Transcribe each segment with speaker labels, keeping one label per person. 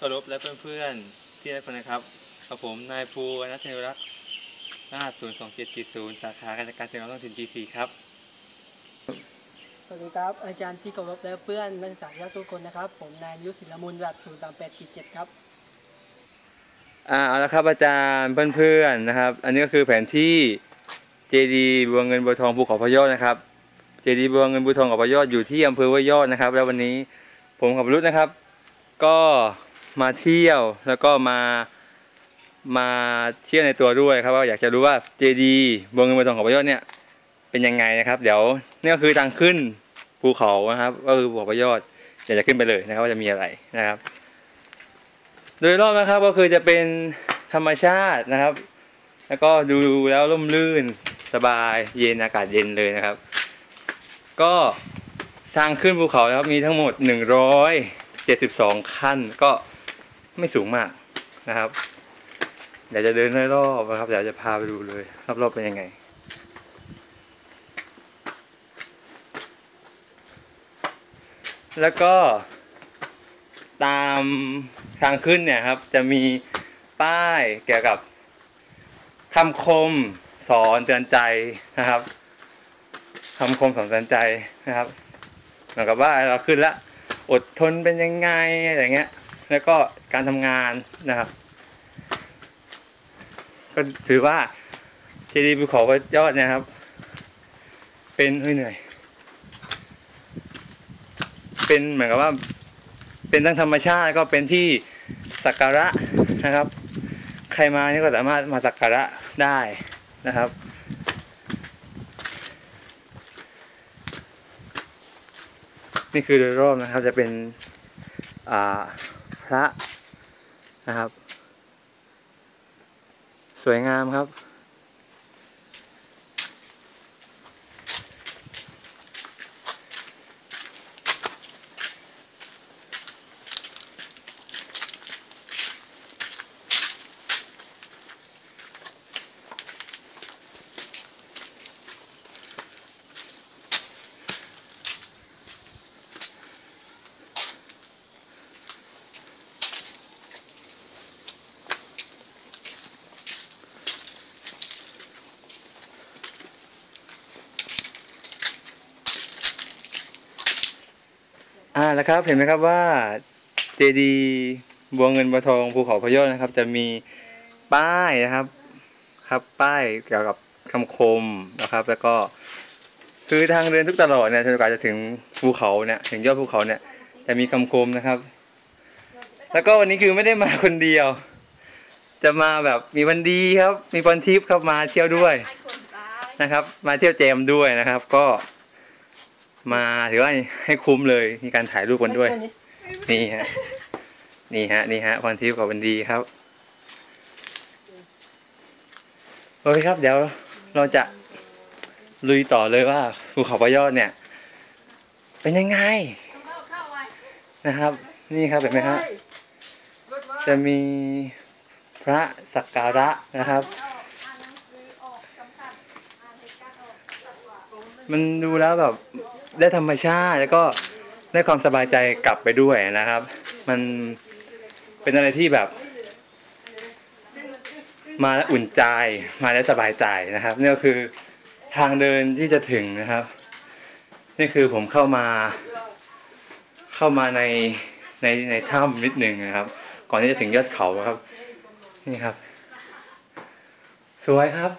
Speaker 1: เคารพและเพื่อนๆที่รักคนนะครับกับผมนายภูวนัทเทวรักษ์รหัส0 2 7 0สาขาการจัดการเสียงร้องท้องถิ่น G4 ครับ
Speaker 2: สวัสดีครับ อาจารย์ที่เคารพและเพื่อนนักศึกษาทุกคนนะครับ ผมนายยุทธศิลมุนแบบ0 3 8กิจ7ครับ
Speaker 1: อ่าเอาละครับอาจารย์เพื่อนๆนะครับ อันนี้ก็คือแผนที่เจดีบัวเงินบัวทองภูเขาพะยอดนะครับเจดีบัวเงินบัวทองกับพะยอดอยู่ที่อำเภอพะยอดนะครับ แล้ววันนี้ผมกับรุธนะครับ ก็ มาเที่ยวแล้วก็มามาเที่ยวในตัวด้วยครับว่าอยากจะรู้ว่าเจดีบัวเงินบัวทองกับพะยอดเนี่ยเป็นยังไงนะครับ เดี๋ยวนี่ก็คือทางขึ้นภูเขานะครับ ก็คือภูเขาพะยอดเดี๋ยวจะขึ้นไปเลยนะครับ ว่าจะมีอะไรนะครับ โดยรอบนะครับก็คือจะเป็นธรรมชาตินะครับ แล้วก็ดูแล้วร่มรื่นสบายเย็นอากาศเย็นเลยนะครับ ก็ทางขึ้นภูเขานะครับมีทั้งหมด 172 ขั้นก็ ไม่สูงมากนะครับเดี๋ยวจะเดินรอบๆนะครับเดี๋ยวจะพาไปดูเลยรอบๆเป็นยังไงแล้วก็ตามทางขึ้นเนี่ยครับ จะมีป้ายเกี่ยวกับคำคมสอนเตือนใจนะครับคำคมสอนเตือนใจนะครับเหมือนกับว่าเราขึ้นละอดทนเป็นยังไงอะไรเงี้ย แล้วก็การทำงานนะครับ ก็ถือว่าเจดีย์ภูเขาพระยอดเนะครับ เป็นเฮ้ยเหนื่อย เป็นเหมือนกับว่า เป็นทั้งธรรมชาติก็เป็นที่สักการะนะครับ ใครมานี่ก็สามารถมาสักการะได้นะครับนี่คือโดยรอบนะครับจะเป็นอ่า ระนะครับ สวยงามครับ อ่าแล้วครับเห็นไหมครับว่าเจดีบัวเงินบัวทองภูเขาพยอนะครับ จะมีป้ายนะครับ ครับป้ายเกี่ยวกับคำคมนะครับ แล้วก็คือทางเดินทุกตลอดเนี่ยจนกว่าจะถึงภูเขาเนี่ยถึงยอดภูเขาเนี่ยจะมีคำคมนะครับ แล้วก็วันนี้คือไม่ได้มาคนเดียว จะมาแบบมีวันดีครับ มีพรทิพย์ครับมาเที่ยวด้วยนะครับ มาเที่ยวแจมด้วยนะครับ ก็ มาถือว่าให้คุ้มเลย มีการถ่ายรูปกันด้วย นี่ฮะ นี่ฮะ นี่ฮะพรทิพย์กับวันดีครับ โอเคครับ เดี๋ยวเราจะลุยต่อเลยว่าภูเขาพะยอดเนี่ย เป็นยังไง นะครับ นี่ครับเห็นไหมครับจะมีพระสักการะนะครับ มันดูแล้วแบบ ได้ธรรมชาติ แล้วก็ได้ความสบายใจกลับไปด้วยนะครับ มันเป็นอะไรที่แบบ มาแล้วอุ่นใจมาแล้วสบายใจนะครับนี่ก็คือทางเดินที่จะถึงนะครับ นี่คือผมเข้ามา เข้ามาในในในถ้ำนิดหนึ่งนะครับ ก่อนที่จะถึงยอดเขาครับ นี่ครับ สวยครับ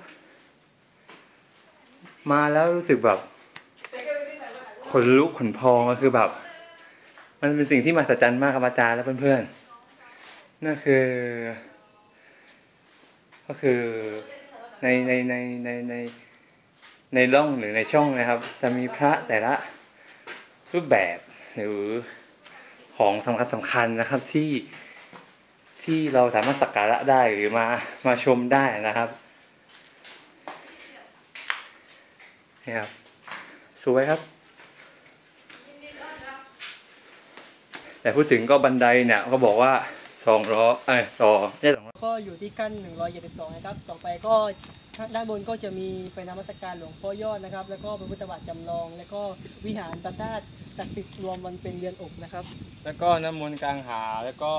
Speaker 1: มาแล้วรู้สึกแบบ ขนลุกขนพองก็คือแบบ มันเป็นสิ่งที่มหัศจรรย์มากครับอาจารย์และเพื่อนๆนั่นคือ ก็คือในในในในในในร่องหรือในช่องนะครับ จะมีพระแต่ละรูปแบบหรือของสำคัญสำคัญนะครับที่ที่เราสามารถสักการะได้หรือมามาชมได้นะครับนี่ครับสวยครับ แต่พูดถึงก็บันไดเนี่ยก็บอกว่าสองล้อเอ้ยต่อไม่ใช่สองล้อ
Speaker 2: ก็อยู่ที่กั้น172นะครับ ต่อไปก็ด้านบนก็จะมีไปนมัสการหลวงพ่อยอดนะครับ แล้วก็พระพุทธบาทจำลอง แล้วก็วิหารพระธาตุศักดิ์สิทธิ์รวมมันเป็นเรือนอกนะครับ
Speaker 1: แล้วก็น้ำมนต์กลางหาแล้วก็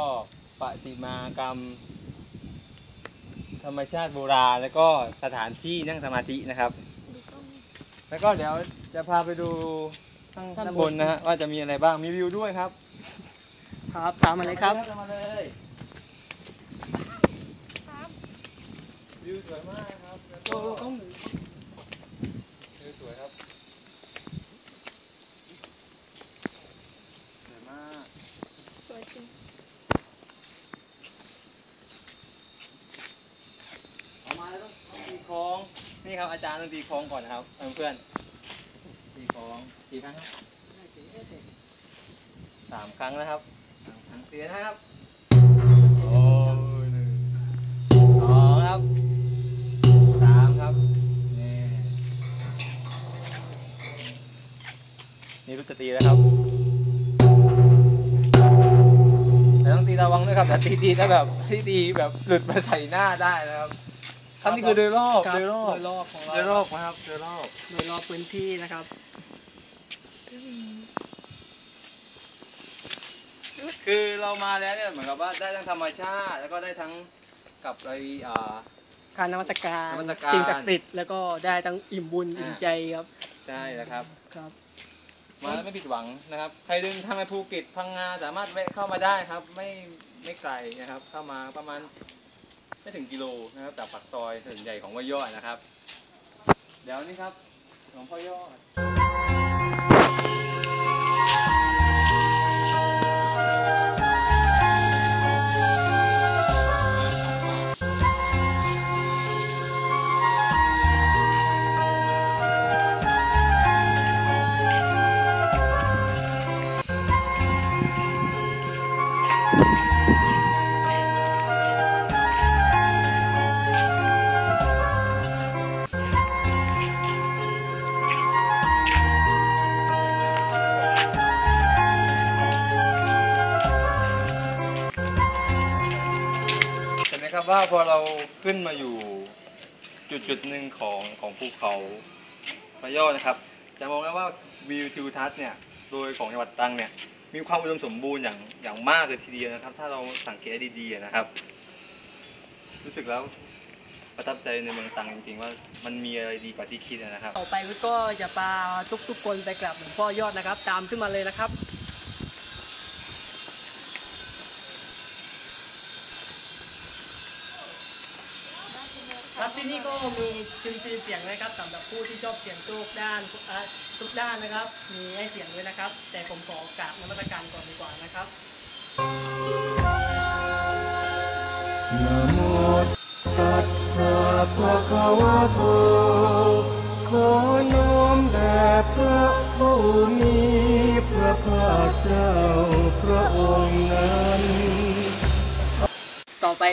Speaker 1: ปฏิมากรรม ธรรมชาติโบราณแล้วก็สถานที่นั่งสมาธินะครับ แล้วก็เดี๋ยวจะพาไปดูข้าง
Speaker 2: ข้างบน
Speaker 1: ด้านบนนะฮะว่าจะมีอะไรบ้างมีวิวด้วยครับ
Speaker 2: ครับตามมาเลยครับ
Speaker 1: ตามมาเลยวิวสวยมากครับแล้วก็
Speaker 2: โอ้ต้อง
Speaker 1: วิวสวยครับสวยมาก
Speaker 3: สวยจริง
Speaker 1: ออกมาแล้วต้องต้องตีคล้องนี่ครับอาจารย์ต้องตีคล้องก่อนนะครับเพื่อนๆตีคล้องตีครั้งครับสามครั้งนะครับ สามครั้งเสียนะครับ โอ้ยหนึ่งสองครับสามครับนี่นี่รู้จะตีแล้วครับแต่ต้องตีระวังด้วยครับแต่ตีตีแล้วแบบที่ตีแบบหลุดมาใส่หน้าได้นะครับครับนี่คือโดยรอบ
Speaker 2: ครับ
Speaker 1: โดยรอบ
Speaker 2: โดยรอบของเรา
Speaker 1: โดยรอบนะครับโดยรอบ
Speaker 2: โดยรอบพื้นที่นะครับ
Speaker 1: คือเรามาแล้วเนี่ยเหมือนกับว่าได้ทั้งธรรมชาติ แล้วก็ได้ทั้งกับอะไรอ่า
Speaker 2: การนมัสการ
Speaker 1: นมัสการ
Speaker 2: สิ่งศักดิ์สิทธิ์แล้วก็ได้ทั้งอิ่มบุญ
Speaker 1: อ่า
Speaker 2: อิ่มใจครับ
Speaker 1: ใช่แล้วครับ
Speaker 2: ครับ
Speaker 1: มาแล้วไม่ผิดหวังนะครับ ใครเดินทางไปภูเก็ตพังงาสามารถแวะเข้ามาได้ครับ ไม่ไม่ไกลนะครับ เข้ามาประมาณไม่ถึงกิโลนะครับจากปากซอยถนนใหญ่ของว่ายอดนะครับ เดี๋ยวนี้ครับหลวงพ่อยอด ว่าพอเราขึ้นมาอยู่จุดจุดหนึ่งของของภูเขาพะยอดนะครับ จะมองได้ว่าวิวทิวทัศน์เนี่ยโดยของจังหวัดตรังเนี่ยมีความอุดมสมบูรณ์อย่างอย่างมากเลยทีเดียวนะครับ ถ้าเราสังเกตดีๆนะครับ รู้สึกแล้วประทับใจในเมืองตรังจริงๆว่ามันมีอะไรดีกว่าที่คิดนะครับ
Speaker 2: ต่อไปก็จะพาทุกๆคนไปกราบหลวงพ่อยอดนะครับ ตามขึ้นมาเลยนะครับ ครับ ที่นี่ก็มีจุนซีเสียงนะครับสำหรับผู้ที่ชอบเสียงโชคด้านทุกด้านนะครับ มีให้เสียงด้วยนะครับ แต่ผมขอกราบนมัสการก่อนดีกว่านะครับ
Speaker 4: นะโมตัสสะภะคะวะโตขอน้อมแด่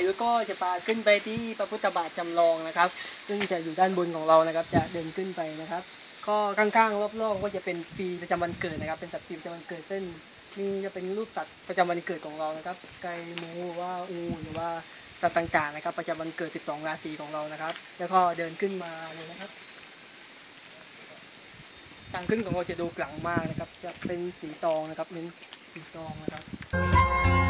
Speaker 2: แล้วก็จะพาขึ้นไปที่พระพุทธบาทจำลองนะครับ ซึ่งจะอยู่ด้านบนของเรานะครับ จะเดินขึ้นไปนะครับ ก็ข้างๆรอบๆก็จะเป็นปีประจำวันเกิดนะครับ เป็นสัตว์ปีประจำวันเกิดเช่นมีจะเป็นรูปสัตว์ประจำวันเกิดของเรานะครับ ไก่หมูว่าอูหรือว่าสัตว์ต่างๆนะครับ ประจำวันเกิด 12 ราศีของเรานะครับ แล้วก็เดินขึ้นมาเลยนะครับทางขึ้นของเราจะดูกลังมากนะครับ จะเป็นสีตองนะครับเน้นสีตองนะครับ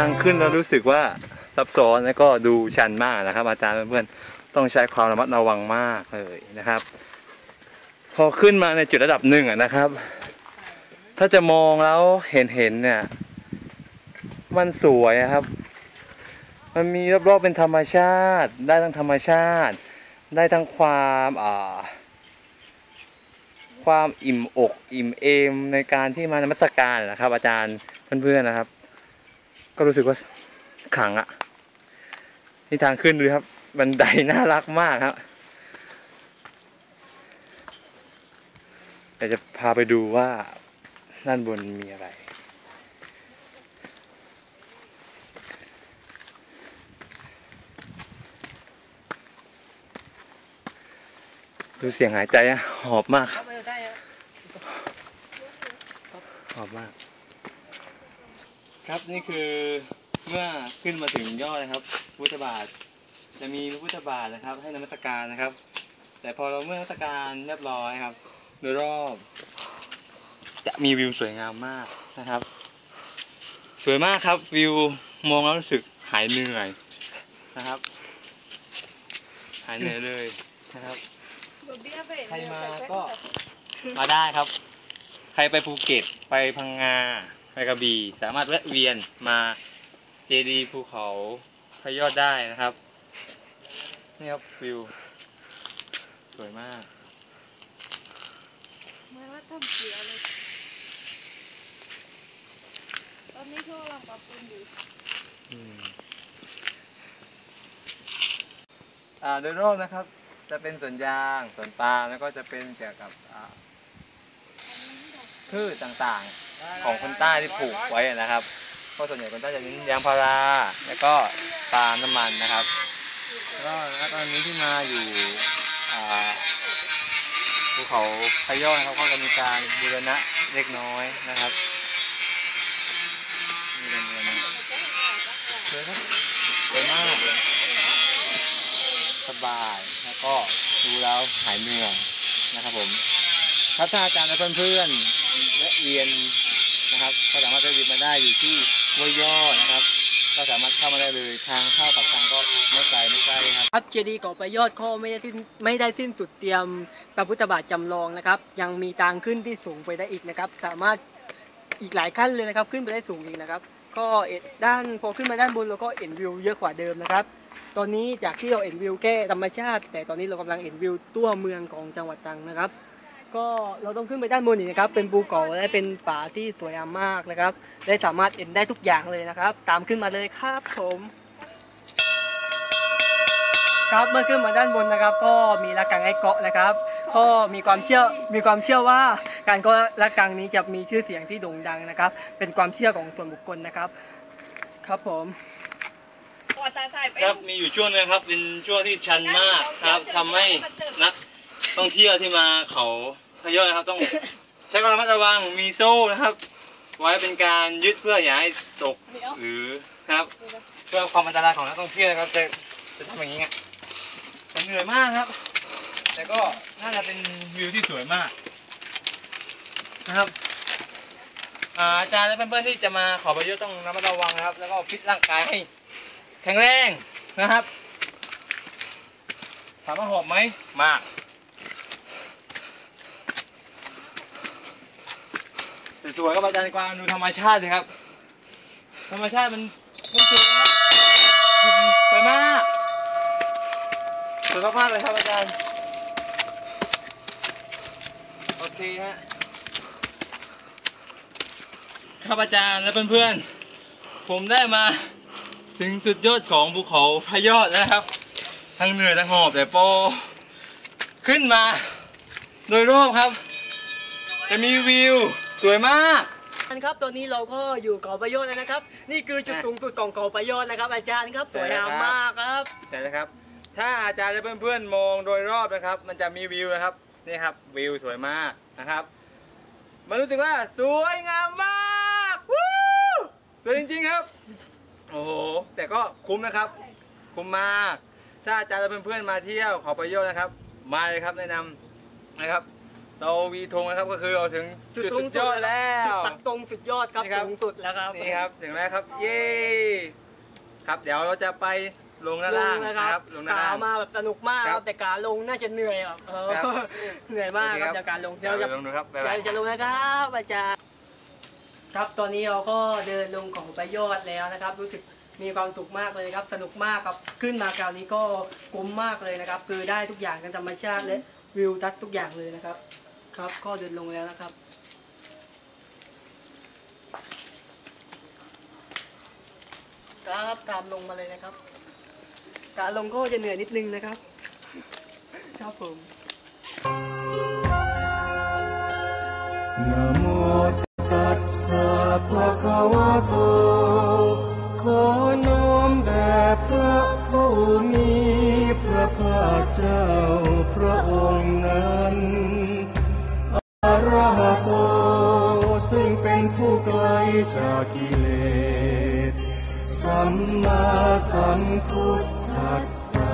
Speaker 2: า
Speaker 1: งขึ้นเรารู้สึกว่าซับซ้อนแล้วก็ดูชันมากนะครับ อาจารย์เพื่อนๆต้องใช้ความระมัดระวังมากเลยนะครับ พอขึ้นมาในจุดระดับหนึ่งนะครับ ถ้าจะมองแล้วเห็นเห็นๆเนี่ย มันสวยครับ มันมีรอบๆเป็นธรรมชาติ ได้ทั้งธรรมชาติ ได้ทั้งความอ่าความอิ่มอก อิ่มเอมในการที่มานมัสการนะครับ อาจารย์เพื่อนๆนะครับ ก็รู้สึกว่าขลังอะนี่ทางขึ้นดูครับ บันไดน่ารักมากครับเดี๋ยวจะพาไปดูว่าด้านบนมีอะไร ดูเสียงหายใจอะหอบมาก
Speaker 2: ครับ
Speaker 1: หอบมาก ครับนี่คือเมื่อขึ้นมาถึงยอดนะครับพุทธบาท จะมีพระพุทธบาทนะครับ ให้นมัสการนะครับ แต่พอเราเมื่อนมัสการเรียบร้อยครับโดยรอบ จะมีวิวสวยงามมากนะครับ สวยมากครับวิวมองแล้วรู้สึกหายเหนื่อยนะครับ หายเหนื่อยเลยนะครับใครมาก็มาได้ครับ ใครไปภูเก็ตไปพังงา ไปกระบี่สามารถแวะเวียนมาเจดีภูเขาพระยอดได้นะครับนี่ครับวิวสวยมาก
Speaker 3: เหมือนว่าทำเสียเลยตอนนี้เขากำลังปรับปรุงอยู่
Speaker 1: อ่าโดยรอบนะครับ จะเป็นสวนยางสวนปาล์มแล้วก็จะเป็นเกี่ยวกับอ่าพืชต่างๆ ของคนใต้ที่ปลูกไว้นะครับเพราะส่วนใหญ่คนใต้จะเน้นยางพาราแล้วก็ปาล์มน้ำมันนะครับแล้วก็ตอนนี้ที่มาอยู่ภูเขาพะยอนะครับก็จะมีการบูรณะเล็กน้อยนะครับนี่เป็นบูรณะสวยครับสวยมากสบายแล้วก็ดูแล้วหายเหนื่อยนะครับผมถ้าท่านอาจารย์และเพื่อนๆและเรียน ก็สามารถไปเรียนมาได้อยู่ที่ห้วยย่อนะครับ ก็สามารถเข้ามาได้เลยทางเข้าปากทางก็ไม่ไกลไม่ไกลครับ
Speaker 2: ครับเจดีย์เกาะไปยอดข้อไม่ได้สิ้นไม่ได้สิ้นสุดเตรียมพระพุทธบาทจำลองนะครับ ยังมีทางขึ้นที่สูงไปได้อีกนะครับ สามารถอีกหลายขั้นเลยนะครับ ขึ้นไปได้สูงอีกนะครับ ก็เอ็ดด้านพอขึ้นมาด้านบนเราก็เห็นวิวเยอะกว่าเดิมนะครับ ตอนนี้จากที่เราเห็นวิวแค่ธรรมชาติ แต่ตอนนี้เรากำลังเห็นวิวตัวเมืองของจังหวัดตรังนะครับ ก็เราต้องขึ้นไปด้านบนอีกนะครับ เป็นภูเขาและเป็นป่าที่สวยงามมากนะครับ ได้สามารถเห็นได้ทุกอย่างเลยนะครับ ตามขึ้นมาเลยครับผม ครับเมื่อขึ้นมาด้านบนนะครับ ก็มีระฆังไอ้เกาะนะครับ ก็มีความเชื่อมีความเชื่อว่าการก็ระฆังนี้จะมีชื่อเสียงที่โด่งดังนะครับ เป็นความเชื่อของส่วนบุคคลนะครับ ครับผม
Speaker 3: ขอตาใส่ไป
Speaker 1: ครับมีอยู่ช่วงนึงครับเป็นช่วงที่ชันมากครับทำให้นัก ท่องเที่ยวที่มาเขาพะยอดนะครับ ต้องใช้ความระมัดระวังมีโซ่นะครับ ไว้เป็นการยึดเพื่ออย่าให้ตก
Speaker 3: เดี๋ยว
Speaker 1: หรือนะครับ เพื่อความอันตรายของนักท่องเที่ยวนะครับจะจะทำอย่างนี้ไงมันเหนื่อยมากครับ แต่ก็น่าจะเป็นวิวที่สวยมากนะครับอ่าอาจารย์และเพื่อนๆที่จะมาขอประโยชน์ต้องระมัดระวังนะครับ แล้วก็ฟิตร่างกายให้แข็งแรงนะครับ ถามว่าหอบไหมมาก สวยๆครับอาจารย์กวางดูธรรมชาติเลยครับ ธรรมชาติมันมันสวยครับสวยมากสวยมากเลยครับอาจารย์โอเคฮะครับอาจารย์และเพื่อนๆผมได้มาถึงสุดยอดของภูเขาพะยอดแล้วนะครับ ทั้งเหนื่อยทั้งหอบแต่โปรขึ้นมา โดยรอบครับ จะมีวิว สวยมาก
Speaker 2: ครับตอนนี้เราก็อยู่เกาะประโยชน์แล้วนะครับ นี่คือจุดสูงสุดของเกาะประโยชน์นะครับ อาจารย์ครับสวยงามมากครับ
Speaker 1: ใช่แล้วครับ ถ้าอาจารย์และเพื่อนๆมองโดยรอบนะครับ มันจะมีวิวนะครับนี่ครับวิวสวยมากนะครับ มันรู้สึกว่าสวยงามมากวู้สวยจริงๆครับ โอ้โหแต่ก็คุ้มนะครับ คุ้มมาก ถ้าอาจารย์และเพื่อนๆมาเที่ยวขอประโยชน์นะครับมาเลยครับแนะนำนะครับ เราวีธงนะครับก็คือเราถึงจุดสุดยอดแล้
Speaker 2: จุด
Speaker 1: ว
Speaker 2: ตัดตรงสุดยอดครับ
Speaker 1: นี่ครับ
Speaker 2: สูงสุดแล้วครับ
Speaker 1: นี่ครับถึงแล้วครับ เย้ครับเดี๋ยวเราจะไปลงด้าน
Speaker 2: ล
Speaker 1: ล่างง
Speaker 2: นะ
Speaker 1: นะ
Speaker 2: ค
Speaker 1: ค
Speaker 2: รั
Speaker 1: รั
Speaker 2: บบ
Speaker 1: ลงด้าน
Speaker 2: กา
Speaker 1: ล่าง
Speaker 2: มาแบบสนุกมากค
Speaker 1: ครั
Speaker 2: รับบแต่การลงน่าจะเหนื่อยแบบเออ
Speaker 1: ครับ
Speaker 2: เหนื่อยมากครับ
Speaker 1: โอเคครับ
Speaker 2: จากการลง
Speaker 1: เดี๋
Speaker 2: เดี๋
Speaker 1: ย
Speaker 2: ยววจะ
Speaker 1: ลงดูครับบ๊าย
Speaker 2: เดี๋
Speaker 1: บาย
Speaker 2: ยวจะลงนะครับอาจารย์ครับตอนนี้เราก็เดินลงของประโยชน์แล้วนะครับ รู้สึกมีความสุขมากเลยครับ สนุกมากครับขึ้นมาคราวนี้ก็คุ้มมากเลยนะครับ คือได้ทุกอย่างทั้งธรรมชาติและวิวทัศน์ทุกอย่างเลยนะครับ ครับก็เดินลงแล้วนะครับ ครับตามลงมาเลยนะครับการลงก็จะเหนื่อยนิดนึงนะครับ ครับผม
Speaker 4: นะโมตัสสะภะคะวะโตขอน้อมแด่พระผู้มีพระภาคเจ้าพระองค์ จากกิเลส สัมมาสัมพุทธัสสะ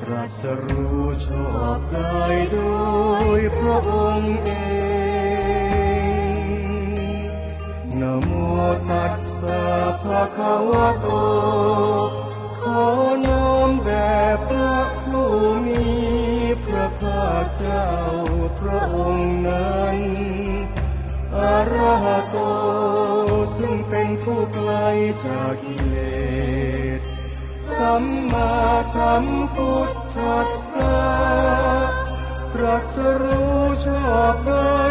Speaker 4: ตรัสรู้ชอบได้โดยพระองค์เองนโมตัสสะภะคะวะโต ระโก ซึ่งเป็นผู้ไกลจากกิเลส สัมมาสัมพุทธัสสะตรัสรู้ชอบได้